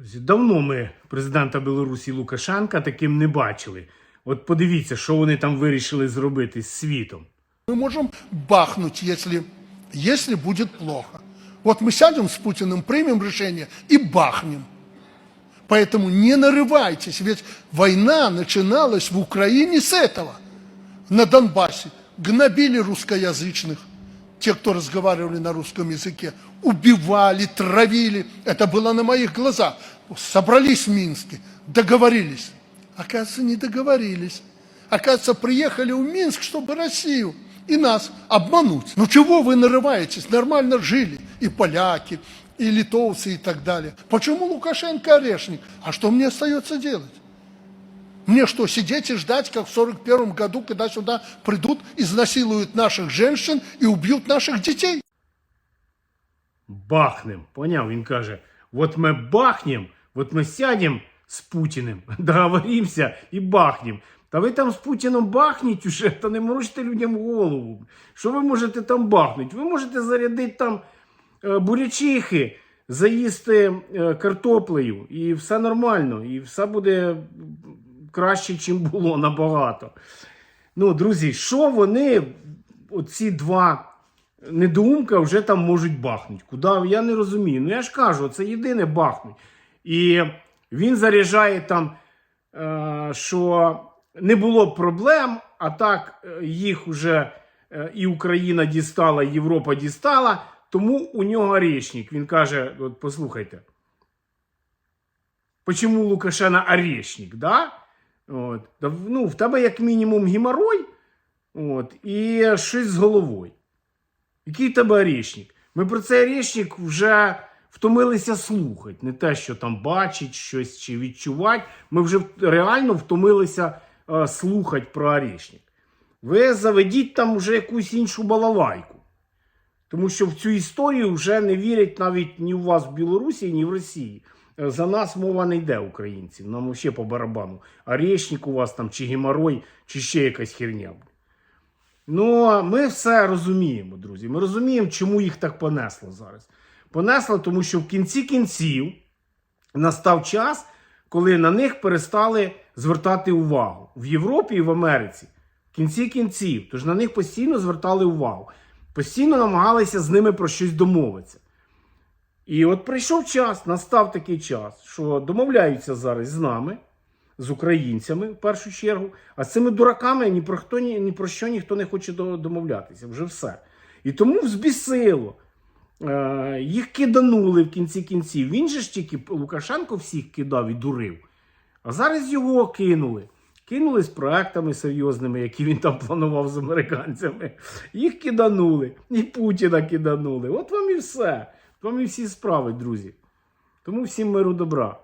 Давно ми президента Білорусі Лукашенка таким не бачили. От подивіться, що вони там вирішили зробити з світом. Мы можем бахнуть, если, если будет плохо. Вот мы сядем с Путиным, примем решение и бахнем. Поэтому не нарывайтесь, ведь война начиналась в Украине с этого. На Донбассе гнобили русскоязычных, те, кто разговаривали на русском языке, убивали, травили. Это было на моих глазах. Собрались в Минске, договорились. Оказывается, не договорились. Оказывается, приехали в Минск, чтобы Россию и нас обмануть. Ну чего вы нарываетесь? Нормально жили и поляки, и литовцы и так далее. Почему Лукашенко орешник? А что мне остается делать? Мне что, сидеть и ждать, как в 41 году, когда сюда придут, изнасилуют наших женщин и убьют наших детей? Бахнем. Поняв? Він каже: от ми бахнем, от ми сядем з Путіним, договоримося і бахнем. Та ви там з Путіном бахніть уже, та не морочте людям голову. Що ви можете там бахнути? Ви можете зарядити там е, бурячихи, заїсти е, картоплею, і все нормально, і все буде краще, чим було набагато. Ну, друзі, що вони, оці два недоумка, вже там можуть бахнути? Куди? Я не розумію. Ну я ж кажу, це єдине бахнуть. І він заряджає там, е, що не було проблем, а так е, їх вже е, і Україна дістала, і Європа дістала, тому у нього орешник. Він каже: от послухайте. Почему Лукашена орешник, да? От. Ну, в тебе як мінімум геморой, от, і щось з головою. Який тебе орешник? Ми про цей орешник вже втомилися слухати. Не те, що там бачить щось чи відчувати. Ми вже реально втомилися е, слухати про орешник. Ви заведіть там вже якусь іншу балалайку. Тому що в цю історію вже не вірять навіть ні у вас в Білорусі, ні в Росії. Е, За нас мова не йде українців. Нам ще по барабану. Орешник у вас там, чи геморой, чи ще якась херня. Ну, ми все розуміємо, друзі. Ми розуміємо, чому їх так понесло зараз. Понесло, тому що в кінці кінців настав час, коли на них перестали звертати увагу в Європі і в Америці. В кінці кінців. Тож на них постійно звертали увагу. Постійно намагалися з ними про щось домовитися. І от прийшов час, настав такий час, що домовляються зараз з нами, з українцями в першу чергу, а з цими дураками ні про, хто, ні, ні про що ніхто не хоче домовлятися. Вже все. І тому взбісило. Е, їх киданули в кінці кінців. Він же ж тільки Лукашенко всіх кидав і дурив. А зараз його кинули. Кинули з проектами серйозними, які він там планував з американцями. Їх киданули. І Путіна киданули. От вам і все. От вам і всі справи, друзі. Тому всім миру добра.